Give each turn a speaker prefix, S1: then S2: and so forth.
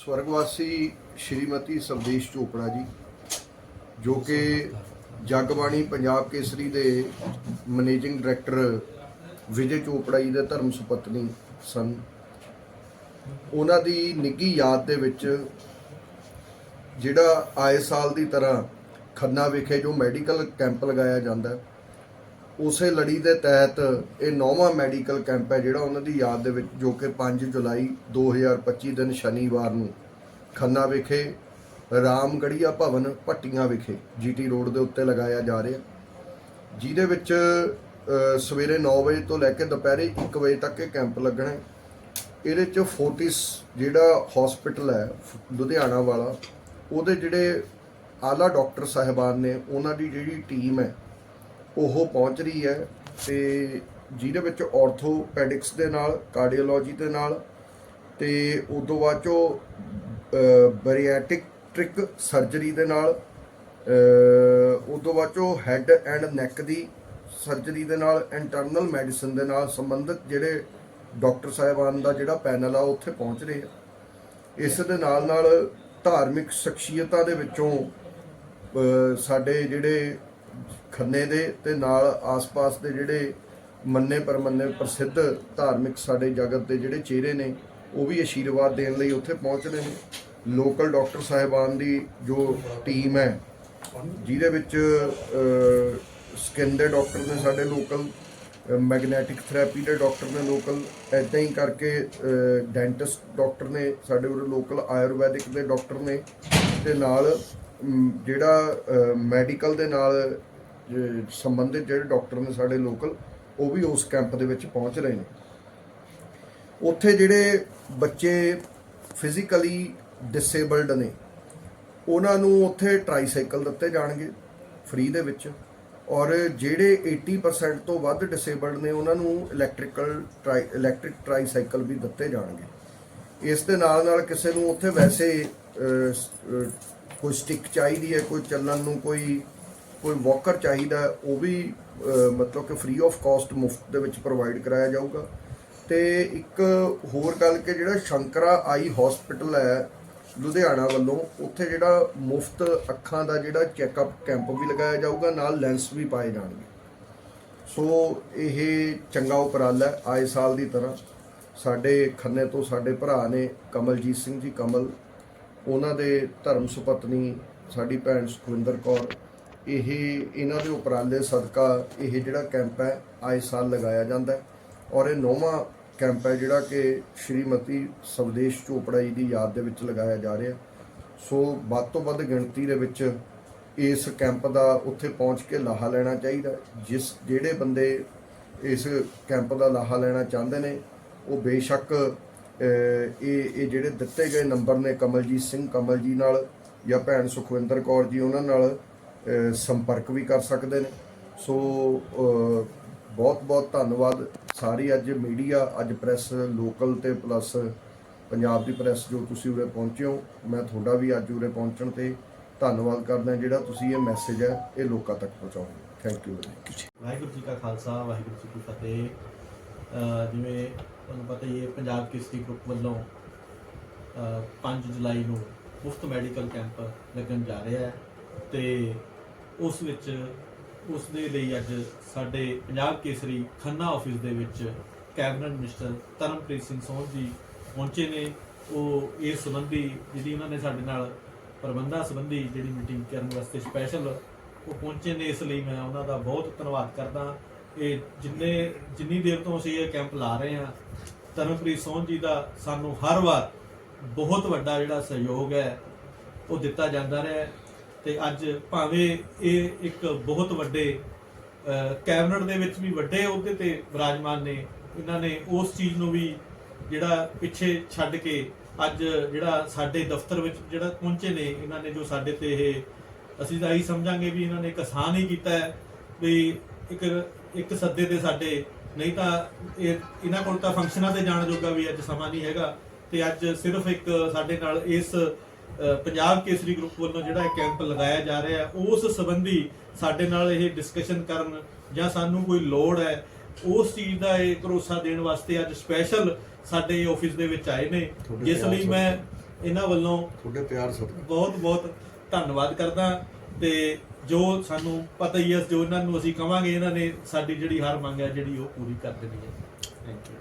S1: ਸਵਰਗਵਾਸੀ ਸ਼੍ਰੀਮਤੀ ਸਵਦੇਸ਼ ਚੋਪੜਾ ਜੀ ਜੋ ਕਿ ਜਗਬਾਣੀ ਪੰਜਾਬ ਕੇਸਰੀ ਦੇ ਮੈਨੇਜਿੰਗ ਡਾਇਰੈਕਟਰ ਵਿਜੇ ਚੋਪੜਾ ਜੀ ਦੇ ਧਰਮ ਸੁਪਤਨੀ ਸਨ। ਉਹਨਾਂ ਦੀ ਨਿੱਗੀ ਯਾਦ ਦੇ ਵਿੱਚ ਜਿਹੜਾ ਆਏ ਸਾਲ ਦੀ ਤਰ੍ਹਾਂ ਖੰਨਾ ਵਿਖੇ ਜੋ ਮੈਡੀਕਲ ਕੈਂਪ ਲਗਾਇਆ ਜਾਂਦਾ ਹੈ, ਉਸੇ ਲੜੀ ਦੇ ਤਹਿਤ ਇਹ ਨੌਵਾਂ ਮੈਡੀਕਲ ਕੈਂਪ ਹੈ ਜਿਹੜਾ ਉਹਨਾਂ ਦੀ ਯਾਦ ਦੇ ਵਿੱਚ ਜੋ ਕਿ 5 ਜੁਲਾਈ 2025 ਦਿਨ ਸ਼ਨੀਵਾਰ ਨੂੰ ਖੰਨਾ ਵਿਖੇ ਰਾਮਗੜੀਆ ਭਵਨ ਭੱਟੀਆਂ ਵਿਖੇ ਜੀਟੀ ਰੋਡ ਦੇ ਉੱਤੇ ਲਗਾਇਆ ਜਾ ਰਿਹਾ। ਜਿਹਦੇ ਵਿੱਚ ਸਵੇਰੇ 9 ਵਜੇ ਤੋਂ ਲੈ ਕੇ ਦੁਪਹਿਰੇ 1 ਵਜੇ ਤੱਕ ਇਹ ਕੈਂਪ ਲੱਗਣਾ ਹੈ। ਇਹਦੇ ਚ ਫੋਰਟਿਸ ਜਿਹੜਾ ਹਸਪੀਟਲ ਹੈ ਫ- ਲੁਧਿਆਣਾ ਵਾਲਾ, ਉਹਦੇ ਜਿਹੜੇ ਆਲਾ ਡਾਕਟਰ ਸਾਹਿਬਾਨ ਨੇ, ਉਹਨਾਂ ਦੀ ਜਿਹੜੀ ਟੀਮ ਹੈ ਉਹ ਪਹੁੰਚ ਰਹੀ ਹੈ ਤੇ ਜਿਹਦੇ ਵਿੱਚ ਆਰਥੋਪੈਡਿਕਸ ਦੇ ਨਾਲ ਕਾਰਡੀਓਲੋਜੀ ਦੇ ਨਾਲ ਤੇ ਤੋਂ ਬਾਅਦ ਚੋਂ ਬੈਰੀਐਟਿਕ ਟ੍ਰਿਕ ਸਰਜਰੀ ਦੇ ਨਾਲ ਅ, ਤੋਂ ਬਾਅਦ ਚੋਂ ਹੈੱਡ ਐਂਡ ਨੈਕ ਦੀ ਸਰਜਰੀ ਦੇ ਨਾਲ ਇੰਟਰਨਲ ਮੈਡੀਸਨ ਦੇ ਨਾਲ ਸੰਬੰਧਿਤ ਜਿਹੜੇ ਡਾਕਟਰ ਸਾਹਿਬਾਨ ਦਾ ਜਿਹੜਾ ਪੈਨਲ ਆ ਉੱਥੇ ਪਹੁੰਚ ਰਹੇ ਆ। ਇਸ ਦੇ ਨਾਲ ਨਾਲ ਧਾਰਮਿਕ ਸ਼ਖਸੀਅਤਾਂ ਦੇ ਵਿੱਚੋਂ ਸਾਡੇ ਜਿਹੜੇ ਖੰਨੇ ਦੇ ਤੇ ਨਾਲ ਆਸ-ਪਾਸ ਦੇ ਜਿਹੜੇ ਮੰਨੇ ਪਰਮੰਨੇ ਪ੍ਰਸਿੱਧ ਧਾਰਮਿਕ ਸਾਡੇ ਜਗਤ ਦੇ ਜਿਹੜੇ ਚਿਹਰੇ ਨੇ, ਉਹ ਵੀ ਆਸ਼ੀਰਵਾਦ ਦੇਣ ਲਈ ਉੱਥੇ ਪਹੁੰਚਦੇ ਨੇ। ਲੋਕਲ ਡਾਕਟਰ ਸਾਹਿਬਾਨ ਦੀ ਜੋ ਟੀਮ ਹੈ, ਜਿਹਦੇ ਵਿੱਚ ਸਕਿਨ ਦੇ ਡਾਕਟਰ ਨੇ ਸਾਡੇ ਲੋਕਲ ਮੈਗਨੈਟਿਕ ਥੈਰੇਪੀ ਦੇ ਡਾਕਟਰ ਨੇ ਲੋਕਲ ਐਦਾਂ ਹੀ ਕਰਕੇ ਡੈਂਟਿਸਟ ਡਾਕਟਰ ਨੇ ਸਾਡੇ ਉਰੇ ਲੋਕਲ ਆਯੁਰਵੈਦਿਕ ਦੇ ਡਾਕਟਰ ਨੇ ਤੇ ਨਾਲ ਜਿਹੜਾ ਮੈਡੀਕਲ ਦੇ ਨਾਲ ਸੰਬੰਧਿਤ ਜਿਹੜੇ ਡਾਕਟਰ ਨੇ ਸਾਡੇ ਲੋਕਲ, ਉਹ ਵੀ ਉਸ ਕੈਂਪ ਦੇ ਵਿੱਚ ਪਹੁੰਚ ਰਹੇ ਨੇ। ਉੱਥੇ ਜਿਹੜੇ ਬੱਚੇ ਫਿਜ਼ੀਕਲੀ ਡਿਸੇਬਲਡ ਨੇ, ਉਹਨਾਂ ਨੂੰ ਉੱਥੇ ਟ੍ਰਾਈਸਾਈਕਲ ਦਿੱਤੇ ਜਾਣਗੇ ਫ੍ਰੀ ਦੇ ਵਿੱਚ ਔਰ ਜਿਹੜੇ 80% ਤੋਂ ਵੱਧ ਡਿਸੇਬਲਡ ਨੇ, ਉਹਨਾਂ ਨੂੰ ਇਲੈਕਟ੍ਰੀਕਲ ਟਰਾਈ ਇਲੈਕਟ੍ਰਿਕ ਟ੍ਰਾਈਸਾਈਕਲ ਵੀ ਦਿੱਤੇ ਜਾਣਗੇ। ਇਸ ਦੇ ਨਾਲ ਨਾਲ ਕਿਸੇ ਨੂੰ ਉੱਥੇ ਵੈਸੇ ਕੋਈ ਸਟਿਕ ਚਾਹੀਦੀ ਹੈ, ਕੋਈ ਚੱਲਣ ਨੂੰ ਕੋਈ ਕੋਈ ਵਾਕਰ ਚਾਹੀਦਾ ਉਹ ਵੀ ਮਤਲਬ ਕਿ ਫ੍ਰੀ ਆਫ ਕਾਸਟ ਮੁਫਤ ਦੇ ਵਿੱਚ ਪ੍ਰੋਵਾਈਡ ਕਰਾਇਆ ਜਾਊਗਾ। ਤੇ ਇੱਕ ਹੋਰ ਗੱਲ ਕਿ ਜਿਹੜਾ ਸ਼ੰਕਰਾ ਆਈ ਹਸਪੀਟਲ ਹੈ, ਲੁਧਿਆਣਾ ਵੱਲੋਂ, ਉੱਥੇ ਜਿਹੜਾ ਮੁਫਤ ਅੱਖਾਂ ਦਾ ਜਿਹੜਾ ਚੈੱਕਅਪ ਕੈਂਪ ਵੀ ਲਗਾਇਆ ਜਾਊਗਾ, ਨਾਲ ਲੈਂਸ ਵੀ ਪਾਏ ਜਾਣਗੇ। ਸੋ ਇਹ ਚੰਗਾ ਉਪਰਾਲਾ ਹੈ, ਆਏ ਸਾਲ ਦੀ ਤਰ੍ਹਾਂ। ਸਾਡੇ ਖੰਨੇ ਤੋਂ ਸਾਡੇ ਭਰਾ ਨੇ, ਕਮਲਜੀਤ ਸਿੰਘ ਜੀ, ਕਮਲ, ਉਹਨਾਂ ਦੇ ਧਰਮ ਸੁਪਤਨੀ ਸਾਡੀ ਭੈਣ ਸੁਖਵਿੰਦਰ ਕੌਰ ਇਹ ਇਹਨਾਂ ਦੇ ਉਪਰਾਲੇ ਸਦਕਾ ਇਹ ਜਿਹੜਾ ਕੈਂਪ ਹੈ, ਆਏ ਸਾਲ ਲਗਾਇਆ ਜਾਂਦਾ ਹੈ। ਔਰ ਇਹ ਨੌਵਾਂ ਕੈਂਪ ਹੈ ਜਿਹੜਾ ਕਿ ਸ਼੍ਰੀਮਤੀ ਸਵਦੇਸ਼ ਚੋਪੜਾ ਜੀ ਦੀ ਯਾਦ ਦੇ ਵਿੱਚ ਲਗਾਇਆ ਜਾ ਰਿਹਾ ਸੋ ਵੱਧ ਤੋਂ ਵੱਧ ਗਿਣਤੀ ਦੇ ਵਿੱਚ ਇਸ ਕੈਂਪ ਦਾ ਉੱਥੇ ਪਹੁੰਚ ਕੇ ਲਾਹਾ ਲੈਣਾ ਚਾਹੀਦਾ ਜਿਸ ਜਿਹੜੇ ਬੰਦੇ ਇਸ ਕੈਂਪ ਦਾ ਲਾਹਾ ਲੈਣਾ ਚਾਹੁੰਦੇ ਨੇ, ਉਹ ਬੇਸ਼ੱਕ ਇਹ ਇਹ ਜਿਹੜੇ ਦਿੱਤੇ ਗਏ ਨੰਬਰ ਨੇ ਕਮਲਜੀਤ ਸਿੰਘ ਕਮਲ ਜੀ ਨਾਲ ਜਾਂ ਭੈਣ ਸੁਖਵਿੰਦਰ ਕੌਰ ਜੀ ਉਹਨਾਂ ਨਾਲ ਸੰਪਰਕ ਵੀ ਕਰ ਸਕਦੇ ਨੇ। ਸੋ ਬਹੁਤ ਬਹੁਤ ਧੰਨਵਾਦ। ਸਾਰੀ ਅੱਜ ਮੀਡੀਆ, ਅੱਜ ਪ੍ਰੈਸ, ਲੋਕਲ ਤੇ ਪਲੱਸ ਪੰਜਾਬ ਦੀ ਪ੍ਰੈਸ ਜੋ ਤੁਸੀਂ ਉਰੇ ਪਹੁੰਚੇ ਹੋ, ਮੈਂ ਤੁਹਾਡਾ ਵੀ ਅੱਜ ਉਰੇ ਪਹੁੰਚਣ ਤੇ ਧੰਨਵਾਦ ਕਰਦਾ, ਜਿਹੜਾ ਤੁਸੀਂ ਇਹ ਮੈਸੇਜ ਹੈ, ਇਹ ਲੋਕਾਂ ਤੱਕ ਪਹੁੰਚਾਉਂਦੇ ਥੈਂਕ ਯੂ
S2: ਵਾਹਿਗੁਰੂ ਜੀ ਕਾ ਖਾਲਸਾ, ਵਾਹਿਗੁਰੂ ਜੀ ਕੀ ਫਤਿਹ। ਜਿਵੇਂ ਤੁਹਾਨੂੰ ਪਤਾ ਹੀ ਹੈ, ਪੰਜਾਬ ਕਿਸ਼ਤੀ ਗਰੁੱਪ ਵੱਲੋਂ, ਅਹ 5 ਜੁਲਾਈ ਨੂੰ ਮੁਫਤ ਮੈਡੀਕਲ ਕੈਂਪ ਲੱਗਣ ਜਾ ਰਿਹਾ ਹੈ। ਤੇ ਉਸ ਵਿੱਚ, ਉਸ ਦੇ ਲਈ ਅੱਜ ਸਾਡੇ ਪੰਜਾਬ ਕੇਸਰੀ ਖੰਨਾ ਆਫਿਸ ਦੇ ਵਿੱਚ ਕੈਬਨਿਟ ਮਿਨਿਸਟਰ ਧਰਮਪ੍ਰੀਤ ਸਿੰਘ ਸੋਹ ਜੀ ਪਹੁੰਚੇ ਨੇ। ਉਹ ਇਸ ਸੰਬੰਧੀ ਜਿਹੜੀ ਉਹਨਾਂ ਨੇ ਸਾਡੇ ਨਾਲ ਪ੍ਰਬੰਧਾਂ ਸੰਬੰਧੀ ਜਿਹੜੀ ਮੀਟਿੰਗ ਕਰਨ ਵਾਸਤੇ ਸਪੈਸ਼ਲ ਉਹ ਪਹੁੰਚੇ ਨੇ, ਇਸ ਲਈ ਮੈਂ ਉਹਨਾਂ ਦਾ ਬਹੁਤ ਧੰਨਵਾਦ ਕਰਦਾ। ਇਹ ਜਿੰਨੇ, ਜਿੰਨੀ ਦੇਰ ਤੋਂ ਅਸੀਂ ਇਹ ਕੈਂਪ ਲਾ ਰਹੇ ਹਾਂ, ਧਰਮਪ੍ਰੀਤ ਸੋਹਣ ਜੀ ਦਾ ਸਾਨੂੰ ਹਰ ਵਾਰ ਬਹੁਤ ਵੱਡਾ ਜਿਹੜਾ ਸਹਿਯੋਗ ਹੈ, ਉਹ ਦਿੱਤਾ ਜਾਂਦਾ ਰਿਹਾ। ਤੇ ਅੱਜ ਭਾਵੇਂ ਇਹ ਇੱਕ ਬਹੁਤ ਵੱਡੇ ਅਹ, ਕੈਬਨਿਟ ਦੇ ਵਿੱਚ ਵੀ ਵੱਡੇ ਅਹੁਦੇ ਤੇ ਵਿਰਾਜਮਾਨ ਨੇ ਇਹਨਾਂ ਨੇ ਉਸ ਚੀਜ਼ ਨੂੰ ਵੀ ਜਿਹੜਾ ਪਿੱਛੇ ਛੱਡ ਕੇ ਅੱਜ ਜਿਹੜਾ ਸਾਡੇ ਦਫ਼ਤਰ ਵਿੱਚ ਜਿਹੜਾ ਪਹੁੰਚੇ ਨੇ ਇਹਨਾਂ ਨੇ ਜੋ ਸਾਡੇ ਤੇ ਇਹ ਅਸੀਂ ਤਾਂ ਇਹੀ ਸਮਝਾਂਗੇ ਵੀ ਇਹਨਾਂ ਨੇ ਕਿਸਾਨ ਹੀ ਕੀਤਾ ਹੈ ਵੀ ਇੱਕ ਇੱਕ ਸੱਦੇ ਤੇ ਸਾਡੇ ਨਹੀਂ ਤਾਂ ਇਹ ਇਹਨਾਂ ਕੋਲ ਤਾਂ ਫੰਕਸ਼ਨਾਂ ਤੇ ਜਾਣ ਜੋਗਾ ਵੀ ਅੱਜ ਸਮਾਂ ਨਹੀਂ ਹੈਗਾ ਤੇ ਅੱਜ ਸਿਰਫ ਇੱਕ ਸਾਡੇ ਨਾਲ ਇਸ ਪੰਜਾਬ ਕੇਸਰੀ ਗਰੁੱਪ ਵੱਲੋਂ ਜਿਹੜਾ ਇਹ ਕੈਂਪ ਲਗਾਇਆ ਜਾ ਰਿਹਾ ਹੈ ਉਸ ਸੰਬੰਧੀ ਸਾਡੇ ਨਾਲ ਇਹ ਡਿਸਕਸ਼ਨ ਕਰਨ ਜਾਂ ਸਾਨੂੰ ਕੋਈ ਲੋੜ ਹੈ ਉਸ ਚੀਜ਼ ਦਾ ਇਹ ਭਰੋਸਾ ਦੇਣ ਵਾਸਤੇ ਅੱਜ ਸਪੈਸ਼ਲ ਸਾਡੇ ਆਫਿਸ ਦੇ ਵਿੱਚ ਆਏ ਨੇ ਜਿਸ ਲਈ ਮੈਂ ਇਹਨਾਂ ਵੱਲੋਂ
S1: ਤੁਹਾਡੇ ਪਿਆਰ ਸਦਕਾ
S2: ਬਹੁਤ ਬਹੁਤ ਧੰਨਵਾਦ ਕਰਦਾ ਤੇ ਜੋ ਸਾਨੂੰ ਪਤਾ ਹੀ ਹੈ ਜੋ ਇਹਨਾਂ ਨੂੰ ਅਸੀਂ ਕਵਾਂਗੇ ਇਹਨਾਂ ਨੇ ਸਾਡੀ ਜਿਹੜੀ ਹਰ ਮੰਗ ਹੈ ਜਿਹੜੀ ਉਹ ਪੂਰੀ ਕਰ ਦੇਣੀ ਹੈ। Thank you